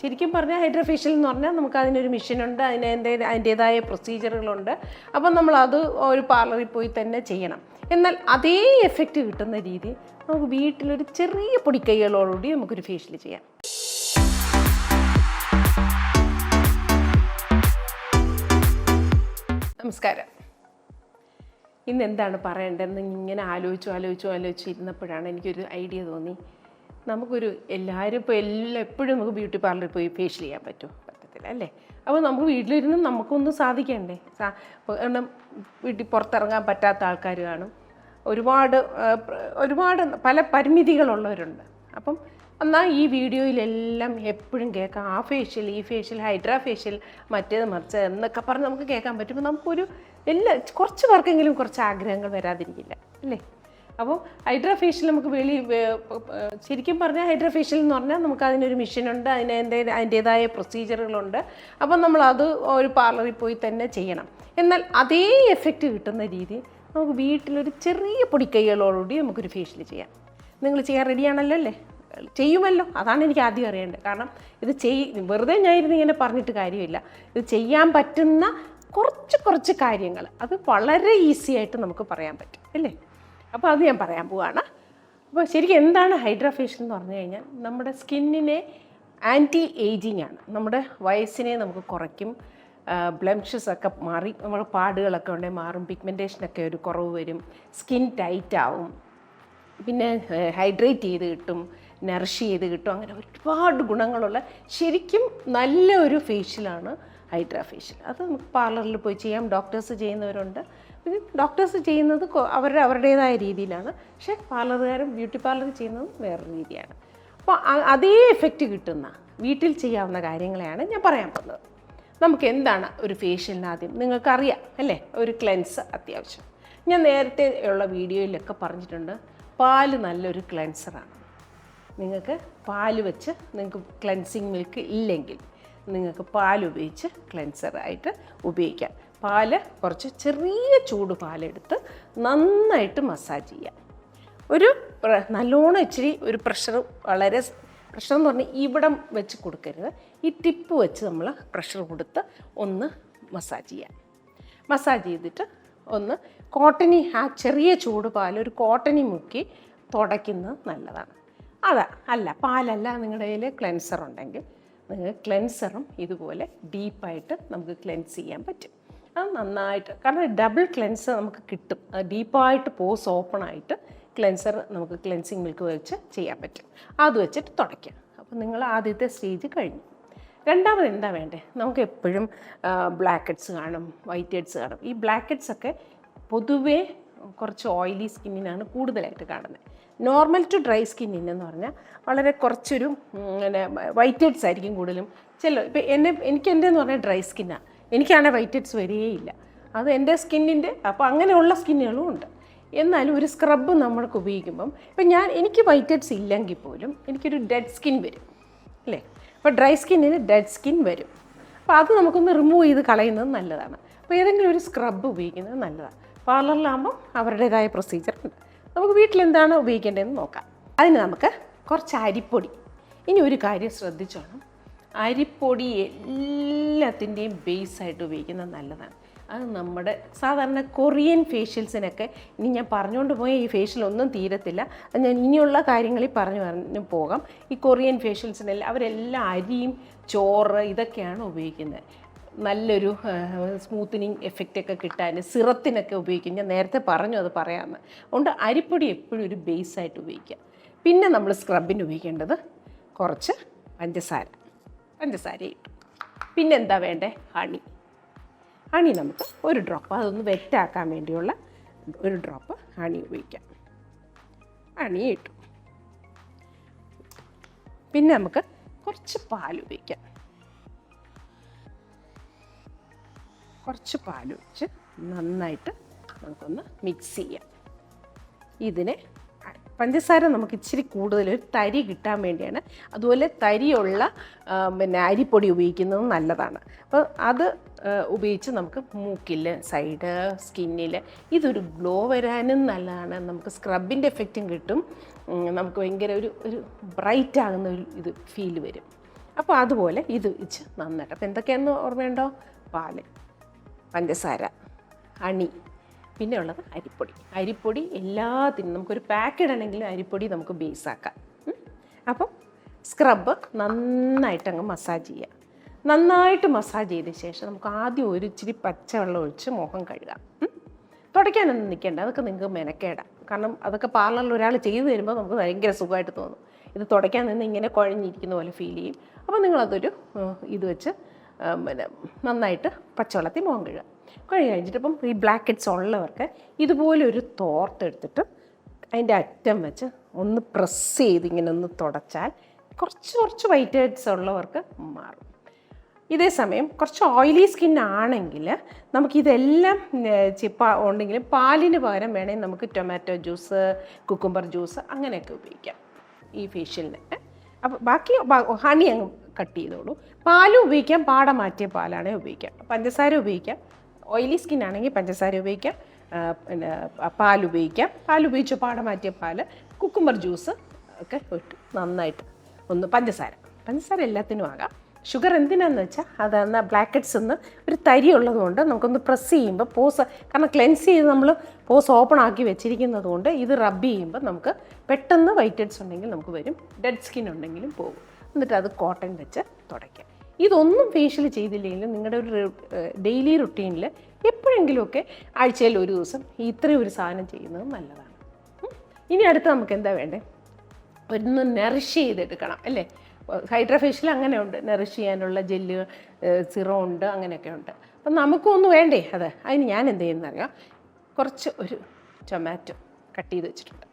ശരിക്കും പറഞ്ഞാൽ ഹൈഡ്രോഫേഷ്യൽ എന്ന് പറഞ്ഞാൽ നമുക്ക് അതിനൊരു മിഷനുണ്ട് അതിന് അതിന്റെ അതിന്റേതായ പ്രൊസീജിയറുകളുണ്ട് അപ്പം അത് ഒരു പാർലറിൽ പോയി തന്നെ ചെയ്യണം. എന്നാൽ അതേ എഫക്റ്റ് കിട്ടുന്ന രീതി നമുക്ക് വീട്ടിലൊരു ചെറിയ പൊടിക്കൈകളോടുകൂടി നമുക്കൊരു ഫേഷ്യൽ ചെയ്യാം. നമസ്കാരം. ഇന്ന് എന്താണ് പറയേണ്ടതെന്ന് ഇങ്ങനെ ആലോചിച്ചു ആലോചിച്ചു ആലോചിച്ചു ഇരുന്നപ്പോഴാണ് എനിക്കൊരു ഐഡിയ തോന്നി. നമുക്കൊരു എല്ലാവരും ഇപ്പോൾ എല്ലാം എപ്പോഴും നമുക്ക് ബ്യൂട്ടി പാർലറിൽ പോയി ഫേഷ്യൽ ചെയ്യാൻ പറ്റും. പറ്റത്തില്ല അല്ലേ? അപ്പോൾ നമുക്ക് വീട്ടിലിരുന്ന് നമുക്കൊന്നും സാധിക്കണ്ടേ? കാരണം വീട്ടിൽ പുറത്തിറങ്ങാൻ പറ്റാത്ത ആൾക്കാർ കാണും. ഒരുപാട് ഒരുപാട് പല പരിമിതികളുള്ളവരുണ്ട്. അപ്പം എന്നാൽ ഈ വീഡിയോയിലെല്ലാം എപ്പോഴും കേൾക്കാം. ആ ഫേഷ്യൽ ഈ ഫേഷ്യൽ ഹൈഡ്രാ ഫേഷ്യൽ മറ്റേത് മറിച്ച് എന്നൊക്കെ പറഞ്ഞ് നമുക്ക് കേൾക്കാൻ പറ്റുമ്പോൾ നമുക്കൊരു എല്ലാ കുറച്ച് പേർക്കെങ്കിലും കുറച്ച് ആഗ്രഹങ്ങൾ വരാതിരിക്കില്ല. അല്ലേ? അപ്പോൾ ഹൈഡ്രോഫേഷ്യൽ നമുക്ക് വെളി ശരിക്കും പറഞ്ഞാൽ ഹൈഡ്രോഫേഷ്യൽ എന്ന് പറഞ്ഞാൽ നമുക്ക് അതിനൊരു മെഷീനുണ്ട് അതിന് എന്റെ അതിന്റേതായ പ്രൊസീജിയറുകളുണ്ട്. അപ്പം നമ്മൾ അത് ഒരു പാർലറിൽ പോയി തന്നെ ചെയ്യണം. എന്നാൽ അതേ എഫക്റ്റ് കിട്ടുന്ന രീതി നമുക്ക് വീട്ടിലൊരു ചെറിയ പൊടിക്കൈകളോടുകൂടി നമുക്കൊരു ഫേഷ്യൽ ചെയ്യാം. നിങ്ങൾ ചെയ്യാൻ റെഡിയാണല്ലോ അല്ലേ? ചെയ്യുമല്ലോ. അതാണ് എനിക്ക് ആദ്യം അറിയേണ്ടത്. കാരണം ഇത് ചെയ് വെറുതെ ഞാൻ ഇരുന്ന് ഇങ്ങനെ പറഞ്ഞിട്ട് കാര്യമില്ല. ഇത് ചെയ്യാൻ പറ്റുന്ന കുറച്ച് കുറച്ച് കാര്യങ്ങൾ. അത് വളരെ ഈസി ആയിട്ട് നമുക്ക് പറയാൻ പറ്റും. അല്ലേ? അപ്പോൾ അത് ഞാൻ പറയാൻ പോവാണ്. അപ്പോൾ ശരിക്കും എന്താണ് ഹൈഡ്രാഫേഷ്യൽ എന്ന് പറഞ്ഞു കഴിഞ്ഞാൽ നമ്മുടെ സ്കിന്നിനെ ആന്റി ഏജിങ് ആണ്. നമ്മുടെ വയസ്സിനെ നമുക്ക് കുറയ്ക്കും. ബ്ലംഷസ് ഒക്കെ മാറി നമ്മുടെ പാടുകളൊക്കെ ഉണ്ടെങ്കിൽ മാറും. പിഗ്മെന്റേഷനൊക്കെ ഒരു കുറവ് വരും. സ്കിൻ ടൈറ്റ് ആവും. പിന്നെ ഹൈഡ്രേറ്റ് ചെയ്ത് കിട്ടും നറിഷ് ചെയ്ത് കിട്ടും. അങ്ങനെ ഒരുപാട് ഗുണങ്ങളുള്ള ശരിക്കും നല്ല ഒരു ഫേഷ്യലാണ് ഹൈഡ്രാ ഫേഷ്യൽ അത് നമുക്ക് പാർലറിൽ പോയി ചെയ്യാം. ഡോക്ടേഴ്സ് ചെയ്യുന്നവരുണ്ട്. ഡോക്ടേഴ്സ് ചെയ്യുന്നത് അവരുടെ അവരുടേതായ രീതിയിലാണ്. പക്ഷേ പാർലറുകാരും ബ്യൂട്ടി പാർലർ ചെയ്യുന്നതും വേറൊരു രീതിയാണ്. അപ്പോൾ അതേ എഫക്റ്റ് കിട്ടുന്ന വീട്ടിൽ ചെയ്യാവുന്ന കാര്യങ്ങളെയാണ് ഞാൻ പറയാൻ പോകുന്നത്. നമുക്ക് എന്താണ് ഒരു ഫേഷ്യലിന് ആദ്യം? നിങ്ങൾക്കറിയാം അല്ലേ? ഒരു ക്ലെൻസ് അത്യാവശ്യം. ഞാൻ നേരത്തെ ഉള്ള വീഡിയോയിലൊക്കെ പറഞ്ഞിട്ടുണ്ട് പാൽ നല്ലൊരു ക്ലെൻസറാണ് നിങ്ങൾക്ക് പാൽ വെച്ച് നിങ്ങൾക്ക് ക്ലെൻസിങ് മിൽക്ക് ഇല്ലെങ്കിൽ നിങ്ങൾക്ക് പാൽ ഉപയോഗിച്ച് ക്ലെൻസറായിട്ട് ഉപയോഗിക്കാം. പാൽ കുറച്ച് ചെറിയ ചൂട് പാലെടുത്ത് നന്നായിട്ട് മസാജ് ചെയ്യാം. ഒരു നല്ലോണം ഇച്ചിരി ഒരു പ്രഷർ വളരെ പ്രഷർ എന്ന് പറഞ്ഞാൽ ഇവിടം വെച്ച് കൊടുക്കരുത്. ഈ ടിപ്പ് വെച്ച് നമ്മൾ പ്രഷർ കൊടുത്ത് ഒന്ന് മസാജ് ചെയ്യാം. മസാജ് ചെയ്തിട്ട് ഒന്ന് കോട്ടണി ആ ചെറിയ ചൂട് പാൽ ഒരു കോട്ടണി മുക്കി തുടയ്ക്കുന്നത് നല്ലതാണ്. അതാ അല്ല പാലല്ല നിങ്ങളുടെ കയ്യിൽ ക്ലെൻസർ ഉണ്ടെങ്കിൽ നിങ്ങൾക്ക് ക്ലെൻസറും ഇതുപോലെ ഡീപ്പായിട്ട് നമുക്ക് ക്ലെൻസ് ചെയ്യാൻ പറ്റും. അത് നന്നായിട്ട്. കാരണം ഡബിൾ ക്ലെൻസർ നമുക്ക് കിട്ടും. ഡീപ്പായിട്ട് പോസ് ഓപ്പൺ ആയിട്ട് ക്ലെൻസർ നമുക്ക് ക്ലെൻസിങ് മിൽക്ക് വെച്ച് ചെയ്യാൻ പറ്റും. അത് വെച്ചിട്ട് തുടയ്ക്കാം അപ്പോൾ നിങ്ങൾ ആദ്യത്തെ സ്റ്റേജ് കഴിഞ്ഞു. രണ്ടാമത് എന്താ വേണ്ടേ? നമുക്ക് എപ്പോഴും ബ്ലാക്ക് ഹെഡ്സ് കാണും വൈറ്റ് ഹെഡ്സ് കാണും. ഈ ബ്ലാക്ക് ഹെഡ്സ് ഒക്കെ പൊതുവേ കുറച്ച് ഓയിലി സ്കിന്നിനാണ് കൂടുതലായിട്ട് കാണുന്നത് നോർമൽ ടു ഡ്രൈ സ്കിന്നിന് എന്ന് പറഞ്ഞാൽ വളരെ കുറച്ചൊരു പിന്നെ വൈറ്റ് ഹെഡ്സ് ആയിരിക്കും കൂടുതലും. ചില ഇപ്പം എന്നെ എനിക്ക് എന്റെ എന്ന് പറഞ്ഞാൽ ഡ്രൈ സ്കിന്നാണ് എനിക്കാണെങ്കിൽ വൈറ്റ് ഹെഡ്സ് വരികയില്ല. അത് എന്റെ സ്കിന്നിന്റെ അപ്പോൾ അങ്ങനെയുള്ള സ്കിന്നുകളും ഉണ്ട്. എന്നാലും ഒരു സ്ക്രബ് നമ്മൾക്ക് ഉപയോഗിക്കുമ്പം ഇപ്പം ഞാൻ എനിക്ക് വൈറ്റ് ഹെഡ്സ് ഇല്ലെങ്കിൽ പോലും എനിക്കൊരു ഡെഡ് സ്കിൻ വരും. അല്ലേ? അപ്പോൾ ഡ്രൈ സ്കിന്നിന് ഡെഡ് സ്കിൻ വരും. അപ്പോൾ അത് നമുക്കൊന്ന് റിമൂവ് ചെയ്ത് കളയുന്നത് നല്ലതാണ്. അപ്പോൾ ഏതെങ്കിലും ഒരു സ്ക്രബ് ഉപയോഗിക്കുന്നത് നല്ലതാണ്. പാർലറിലാകുമ്പം അവരുടേതായ പ്രൊസീജിയർ ഉണ്ട്. നമുക്ക് വീട്ടിലെന്താണ് ഉപയോഗിക്കേണ്ടതെന്ന് നോക്കാം. അതിന് നമുക്ക് കുറച്ച് അരിപ്പൊടി. ഇനി ഒരു കാര്യം ശ്രദ്ധിച്ചോണം. അരിപ്പൊടി എല്ലാത്തിന്റെയും ബേസായിട്ട് ഉപയോഗിക്കുന്നത് നല്ലതാണ്. അത് നമ്മുടെ സാധാരണ കൊറിയൻ ഫേഷ്യൽസിനൊക്കെ ഇനി ഞാൻ പറഞ്ഞുകൊണ്ട് പോയ ഈ ഫേഷ്യൽ ഒന്നും തീരത്തില്ല. അത് ഞാൻ ഇനിയുള്ള കാര്യങ്ങളിൽ പറഞ്ഞു പറഞ്ഞു പോകാം. ഈ കൊറിയൻ ഫേഷ്യൽസിനെല്ലാം അവരെല്ലാം അരിയും ചോറ് ഇതൊക്കെയാണ് ഉപയോഗിക്കുന്നത്. നല്ലൊരു സ്മൂത്തനിങ് എഫക്റ്റൊക്കെ കിട്ടാൻ സിറത്തിനൊക്കെ ഉപയോഗിക്കും. ഞാൻ നേരത്തെ പറഞ്ഞു അത് പറയാമെന്ന്. അതുകൊണ്ട് അരിപ്പൊടി എപ്പോഴും ഒരു ബേസായിട്ട് ഉപയോഗിക്കുക. പിന്നെ നമ്മൾ സ്ക്രബിന് ഉപയോഗിക്കേണ്ടത് കുറച്ച് പഞ്ചസാര. പഞ്ചസാര ഇട്ടു പിന്നെ എന്താ വേണ്ടേ? ഹണി. ഹണി നമുക്ക് ഒരു ഡ്രോപ്പ് അതൊന്ന് വെറ്റാക്കാൻ വേണ്ടിയുള്ള ഒരു ഡ്രോപ്പ് ഹണി ഉപയോഗിക്കാം. ഹണി ഇട്ടു. പിന്നെ നമുക്ക് കുറച്ച് പാൽ ഉപയോഗിക്കാം. കുറച്ച് പാൽ ഒഴിച്ച് നന്നായിട്ട് നമുക്കൊന്ന് മിക്സ് ചെയ്യാം. ഇതിനെ പഞ്ചസാര നമുക്ക് ഇച്ചിരി കൂടുതൽ ഒരു തരി കിട്ടാൻ വേണ്ടിയാണ്. അതുപോലെ തരിയുള്ള പിന്നെ അരിപ്പൊടി ഉപയോഗിക്കുന്നത് നല്ലതാണ്. അപ്പോൾ അത് ഉപയോഗിച്ച് നമുക്ക് മൂക്കിൽ സൈഡ് സ്കിന്നിൽ ഇതൊരു ഗ്ലോ വരാനും നല്ലതാണ്. നമുക്ക് സ്ക്രബിന്റെ എഫക്റ്റും കിട്ടും. നമുക്ക് ഭയങ്കര ഒരു ഒരു ബ്രൈറ്റ് ആകുന്ന ഒരു ഇത് ഫീൽ വരും. അപ്പോൾ അതുപോലെ ഇത് വെച്ച് നന്നായിട്ട്. അപ്പോൾ എന്തൊക്കെയാണെന്ന് ഓർമ്മയുണ്ടോ? പാൽ പഞ്ചസാര അണി പിന്നെ ഉള്ളത് അരിപ്പൊടി. അരിപ്പൊടി എല്ലാത്തിനും നമുക്കൊരു പാക്കറ്റ് ഇടണമെങ്കിലും അരിപ്പൊടി നമുക്ക് ബേസാക്കാം. അപ്പം സ്ക്രബ് നന്നായിട്ട് അങ്ങ് മസാജ് ചെയ്യുക നന്നായിട്ട് മസാജ് ചെയ്ത ശേഷം നമുക്ക് ആദ്യം ഒരു ഇച്ചിരി പച്ചവെള്ളം ഒഴിച്ച് മുഖം കഴുകാം. തുടയ്ക്കാനൊന്നും നിൽക്കേണ്ട. അതൊക്കെ നിങ്ങൾക്ക് മെനക്കേടാം. കാരണം അതൊക്കെ പാർലറിൽ ഒരാൾ ചെയ്തു തരുമ്പോൾ നമുക്ക് ഭയങ്കര സുഖമായിട്ട് തോന്നും. ഇത് തുടയ്ക്കാൻ നിന്ന് ഇങ്ങനെ കുഴഞ്ഞിരിക്കുന്ന പോലെ ഫീൽ ചെയ്യും. അപ്പോൾ നിങ്ങളതൊരു ഇത് വെച്ച് പിന്നെ നന്നായിട്ട് പച്ചവെള്ളത്തിൽ മുഖം കഴുകുക കഴുകി കഴിഞ്ഞിട്ട് ഇപ്പം ഈ ബ്ലാക്ക് ഹെഡ്സ് ഉള്ളവർക്ക് ഇതുപോലെ ഒരു തോർത്തെടുത്തിട്ട് അതിന്റെ അറ്റം വെച്ച് ഒന്ന് പ്രസ് ചെയ്ത് ഇങ്ങനെ ഒന്ന് തുടച്ചാൽ കുറച്ച് കുറച്ച് വൈറ്റ് ഹെഡ്സ് ഉള്ളവർക്ക് മാറും. ഇതേ സമയം കുറച്ച് ഓയിലി സ്കിൻ ആണെങ്കിൽ നമുക്കിതെല്ലാം ചിപ്പ ഉണ്ടെങ്കിലും പാലിന് പകരം വേണമെങ്കിൽ നമുക്ക് ടൊമാറ്റോ ജ്യൂസ് കുക്കുംബർ ജ്യൂസ് അങ്ങനെയൊക്കെ ഉപയോഗിക്കാം ഈ ഫേഷ്യലിന് അപ്പോൾ ബാക്കി ഹണി അങ്ങ് കട്ട് ചെയ്തോളൂ. പാലും ഉപയോഗിക്കാം പാട മാറ്റിയ പാലാണേ ഉപയോഗിക്കാം. പഞ്ചസാര ഉപയോഗിക്കാം. ഓയിലി സ്കിൻ ആണെങ്കിൽ പഞ്ചസാര ഉപയോഗിക്കാം. പിന്നെ പാൽ ഉപയോഗിക്കാം. പാൽ ഉപയോഗിച്ച് പാട മാറ്റിയ പാൽ കുക്കുംബർ ജ്യൂസ് ഒക്കെ ഇട്ട്. നന്നായിട്ട് ഒന്ന് പഞ്ചസാര. പഞ്ചസാര എല്ലാത്തിനും ആകാം. ഷുഗർ എന്തിനാന്ന് വെച്ചാൽ അതെന്നാ ബ്ലാക്കറ്റ്സ് ഒന്ന് ഒരു തരി ഉള്ളതുകൊണ്ട് നമുക്കൊന്ന് പ്രസ് ചെയ്യുമ്പോൾ പോസ് കാരണം ക്ലെൻസ് ചെയ്ത് നമ്മൾ പോസ് ഓപ്പൺ ആക്കി വെച്ചിരിക്കുന്നത് കൊണ്ട് ഇത് റബ്ബ് ചെയ്യുമ്പോൾ നമുക്ക് പെട്ടെന്ന് വൈറ്റ് ഹെഡ്സ് ഉണ്ടെങ്കിൽ നമുക്ക് വരും. ഡെഡ് സ്കിൻ ഉണ്ടെങ്കിലും പോകും. എന്നിട്ട് അത് കോട്ടൺ വെച്ച് തുടയ്ക്കാം. ഇതൊന്നും ഫേഷ്യൽ ചെയ്തില്ലെങ്കിലും നിങ്ങളുടെ ഒരു ഡെയിലി റുട്ടീനിൽ എപ്പോഴെങ്കിലുമൊക്കെ ആഴ്ചയിൽ ഒരു ദിവസം ഇത്രയും ഒരു സാധനം ചെയ്യുന്നത് നല്ലതാണ്. ഇനി അടുത്ത് നമുക്ക് എന്താ വേണ്ടേ? ഒന്ന് നെറിഷ് ചെയ്തെടുക്കണം അല്ലേ? ഹൈഡ്രാ ഫേഷ്യൽ അങ്ങനെ ഉണ്ട് നെറിഷ് ചെയ്യാനുള്ള ജെല്ല് സിറോ ഉണ്ട് അങ്ങനെയൊക്കെ ഉണ്ട്. അപ്പം നമുക്കൊന്നും വേണ്ടേ അത്? അതിന് ഞാൻ എന്ത് ചെയ്യുന്നറിയാം കുറച്ച് ഒരു ടൊമാറ്റോ കട്ട് ചെയ്ത് വെച്ചിട്ടുണ്ട്.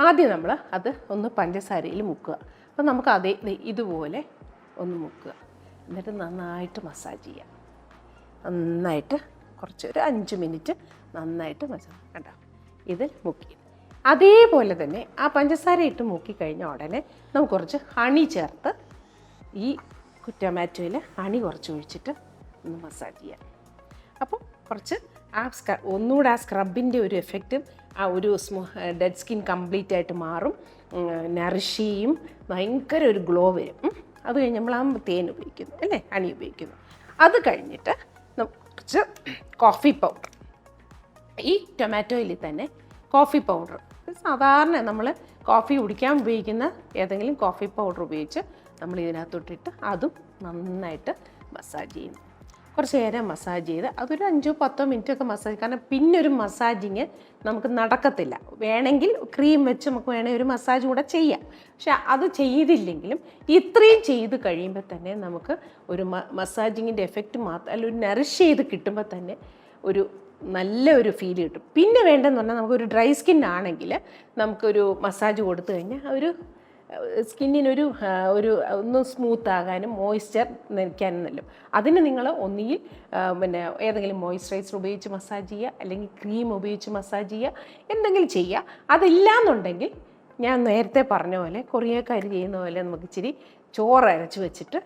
ആദ്യം നമ്മൾ അത് ഒന്ന് പഞ്ചസാരയിൽ മുക്കുക. അപ്പം നമുക്ക് അതേ ഇതുപോലെ ഒന്ന് മുക്കുക. എന്നിട്ട് നന്നായിട്ട് മസാജ് ചെയ്യാം. നന്നായിട്ട് കുറച്ച് ഒരു അഞ്ച് മിനിറ്റ് നന്നായിട്ട് മസാജ് കണ്ടോ? ഇത് മുക്കി. അതേപോലെ തന്നെ ആ പഞ്ചസാര ഇട്ട് മുക്കി കഴിഞ്ഞ ഉടനെ നമുക്ക് കുറച്ച് ഹണി ചേർത്ത് ഈ കുറ്റമാറ്റോയിൽ ഹണി കുറച്ച് ഒഴിച്ചിട്ട് ഒന്ന് മസാജ് ചെയ്യാം. അപ്പോൾ കുറച്ച് ആ സ്ക്ര ഒന്നുകൂടെ ആ സ്ക്രബിന്റെ ഒരു എഫക്റ്റും ആ ഒരു സ്മൂ ഡെഡ് സ്കിൻ കംപ്ലീറ്റ് ആയിട്ട് മാറും. നറിഷ് ചെയ്യും ഭയങ്കര ഒരു ഗ്ലോ വരും. അത് കഴിഞ്ഞ് നമ്മൾ ആ തേൻ ഉപയോഗിക്കുന്നു അല്ലേ? ഹണി ഉപയോഗിക്കുന്നു. അത് കഴിഞ്ഞിട്ട് കുറച്ച് കോഫി പൗഡർ ഈ ടൊമാറ്റോയിൽ തന്നെ കോഫി പൗഡർ സാധാരണ നമ്മൾ കോഫി കുടിക്കാൻ ഉപയോഗിക്കുന്ന ഏതെങ്കിലും കോഫി പൗഡർ ഉപയോഗിച്ച് നമ്മൾ ഇതിനകത്തോട്ടിട്ട് അതും നന്നായിട്ട് മസാജ് ചെയ്യുന്നു. കുറച്ച് നേരം മസാജ് ചെയ്ത് അതൊരു അഞ്ചോ പത്തോ മിനിറ്റ് ഒക്കെ മസാജ് കാരണം പിന്നെ ഒരു മസാജിങ് നമുക്ക് നടക്കത്തില്ല. വേണമെങ്കിൽ ക്രീം വെച്ച് നമുക്ക് വേണമെങ്കിൽ ഒരു മസാജ് കൂടെ ചെയ്യാം. പക്ഷെ അത് ചെയ്തില്ലെങ്കിലും ഇത്രയും ചെയ്ത് കഴിയുമ്പോൾ തന്നെ നമുക്ക് ഒരു മസാജിങ്ങിന്റെ എഫക്റ്റ് മാത്രം അല്ല ഒരു നറിഷ് ചെയ്ത് കിട്ടുമ്പോൾ തന്നെ ഒരു നല്ല ഒരു ഫീൽ കിട്ടും. പിന്നെ വേണ്ടതെന്ന് പറഞ്ഞാൽ നമുക്കൊരു ഡ്രൈ സ്കിൻ ആണെങ്കിൽ നമുക്കൊരു മസാജ് കൊടുത്തു കഴിഞ്ഞാൽ ഒരു സ്കിന്നിനൊരു ഒരു ഒന്ന് സ്മൂത്ത് ആകാനും മോയ്സ്ചർ നിൽക്കാനും നല്ലും അതിന് നിങ്ങൾ ഒന്നുകിൽ പിന്നെ ഏതെങ്കിലും മോയ്സ്ചറൈസർ ഉപയോഗിച്ച് മസാജ് ചെയ്യുക അല്ലെങ്കിൽ ക്രീം ഉപയോഗിച്ച് മസാജ് ചെയ്യുക എന്തെങ്കിലും ചെയ്യുക. അതില്ലാന്നുണ്ടെങ്കിൽ ഞാൻ നേരത്തെ പറഞ്ഞ പോലെ കൊറിയക്കാർ ചെയ്യുന്ന പോലെ നമുക്ക് ഇച്ചിരി ചോറ് അരച്ച് വെച്ചിട്ട്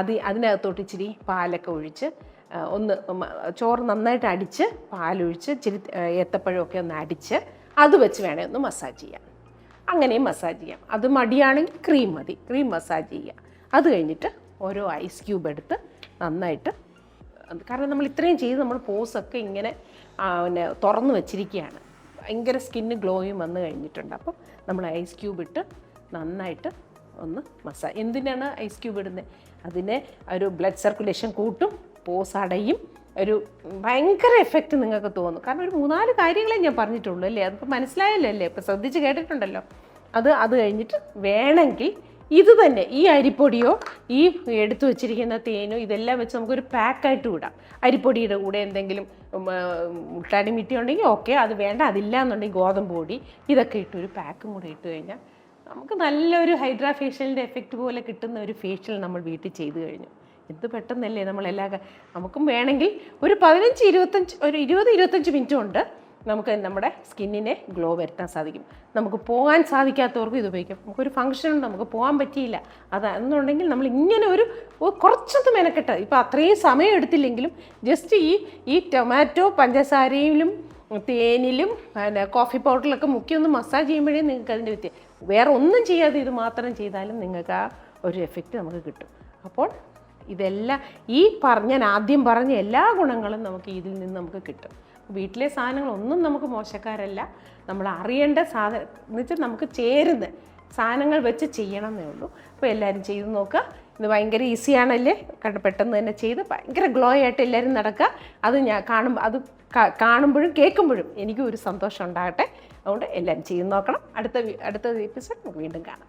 അത് അതിനകത്തോട്ട് ഇച്ചിരി പാലൊക്കെ ഒഴിച്ച് ഒന്ന് ചോറ് നന്നായിട്ട് അടിച്ച് പാലൊഴിച്ച് ഇച്ചിരി ഏത്തപ്പഴമൊക്കെ ഒന്ന് അടിച്ച് അത് വെച്ച് വേണേ ഒന്ന് മസാജ് ചെയ്യാം. അങ്ങനെയും മസാജ് ചെയ്യാം. അത് മടിയാണെങ്കിൽ ക്രീം മതി. ക്രീം മസാജ് ചെയ്യുക അത് കഴിഞ്ഞിട്ട് ഓരോ ഐസ് ക്യൂബ് എടുത്ത് നന്നായിട്ട് കാരണം നമ്മൾ ഇത്രയും ചെയ്ത് നമ്മൾ പോസൊക്കെ ഇങ്ങനെ പിന്നെ തുറന്ന് വെച്ചിരിക്കുകയാണ്. ഭയങ്കര സ്കിന്ന് ഗ്ലോയും വന്നു കഴിഞ്ഞിട്ടുണ്ട്. അപ്പം നമ്മൾ ഐസ് ക്യൂബ് ഇട്ട് നന്നായിട്ട് ഒന്ന് മസാജ് എന്തിനാണ് ഐസ് ക്യൂബ് ഇടുന്നത് അതിനെ ഒരു ബ്ലഡ് സർക്കുലേഷൻ കൂട്ടും. പോസ് അടയും. ഒരു ഭയങ്കര എഫക്റ്റ് നിങ്ങൾക്ക് തോന്നും. കാരണം ഒരു മൂന്നാൽ കാര്യങ്ങളെ ഞാൻ പറഞ്ഞിട്ടുള്ളൂ അല്ലേ? അതിപ്പോൾ മനസ്സിലായല്ലോ അല്ലേ ഇപ്പോൾ ശ്രദ്ധിച്ച് കേട്ടിട്ടുണ്ടല്ലോ. അത് അത് കഴിഞ്ഞിട്ട് വേണമെങ്കിൽ ഇത് തന്നെ ഈ അരിപ്പൊടിയോ ഈ എടുത്തു വെച്ചിരിക്കുന്ന തേനോ ഇതെല്ലാം വെച്ച് നമുക്കൊരു പാക്കായിട്ട് വിടാം അരിപ്പൊടിയുടെ കൂടെ എന്തെങ്കിലും മുട്ടാടി മിട്ടി ഉണ്ടെങ്കിൽ ഓക്കെ അത് വേണ്ട അതില്ല എന്നുണ്ടെങ്കിൽ ഗോതമ്പ് പൊടി ഇതൊക്കെ ഇട്ട് ഒരു പാക്കും കൂടെ ഇട്ട് കഴിഞ്ഞാൽ നമുക്ക് നല്ലൊരു ഹൈഡ്രാ ഫേഷ്യലിന്റെ എഫക്റ്റ് പോലെ കിട്ടുന്ന ഒരു ഫേഷ്യൽ നമ്മൾ വീട്ടിൽ ചെയ്തു കഴിഞ്ഞു. എന്ത് പെട്ടെന്നല്ലേ നമ്മളെല്ലാ എല്ലാ നമുക്കും വേണമെങ്കിൽ ഒരു പതിനഞ്ച് ഇരുപത്തഞ്ച് ഒരു ഇരുപത് ഇരുപത്തഞ്ച് മിനിറ്റ് കൊണ്ട് നമുക്ക് നമ്മുടെ സ്കിന്നിനെ ഗ്ലോ വരുത്താൻ സാധിക്കും. നമുക്ക് പോകാൻ സാധിക്കാത്തവർക്കും ഇത് ഉപയോഗിക്കാം. നമുക്കൊരു ഫംഗ്ഷൻ ഉണ്ട് നമുക്ക് പോകാൻ പറ്റിയില്ല. അതെന്നുണ്ടെങ്കിൽ നമ്മൾ ഇങ്ങനെ ഒരു കുറച്ചൊന്ന് മെനക്കെട്ട്. ഇപ്പോൾ അത്രയും സമയം എടുത്തില്ലെങ്കിലും ജസ്റ്റ് ഈ ഈ ടൊമാറ്റോ പഞ്ചസാരയിലും തേനിലും പിന്നെ കോഫി പൗഡറിലൊക്കെ മുക്കി ഒന്ന് മസാജ് ചെയ്യുമ്പോഴേ നിങ്ങൾക്ക് അതിന്റെ വ്യത്യാസം വേറെ ഒന്നും ചെയ്യാതെ ഇത് മാത്രം ചെയ്താലും നിങ്ങൾക്ക് ആ ഒരു എഫക്റ്റ് നമുക്ക് കിട്ടും. അപ്പോൾ ഇതെല്ലാം ഈ പറഞ്ഞ ഞാൻ ആദ്യം പറഞ്ഞ എല്ലാ ഗുണങ്ങളും നമുക്ക് ഇതിൽ നിന്ന് നമുക്ക് കിട്ടും. വീട്ടിലെ സാധനങ്ങളൊന്നും നമുക്ക് മോശക്കാരല്ല. നമ്മൾ അറിയേണ്ട സാധനം എന്ന് വെച്ചാൽ നമുക്ക് ചേരുന്ന സാധനങ്ങൾ വെച്ച് ചെയ്യണം എന്നേ ഉള്ളൂ. അപ്പോൾ എല്ലാവരും ചെയ്ത് നോക്കുക ഇത് ഭയങ്കര ഈസിയാണല്ലേ? കണ്ട് പെട്ടെന്ന് തന്നെ ചെയ്ത് ഭയങ്കര ഗ്ലോ ആയിട്ട് എല്ലാവരും നടക്കുക. അത് ഞാൻ കാണുമ്പോൾ അത് കാണുമ്പോഴും കേൾക്കുമ്പോഴും എനിക്കും ഒരു സന്തോഷം ഉണ്ടാകട്ടെ. അതുകൊണ്ട് എല്ലാവരും ചെയ്ത് നോക്കണം. അടുത്ത അടുത്ത എപ്പിസോഡ് നമുക്ക് വീണ്ടും കാണാം.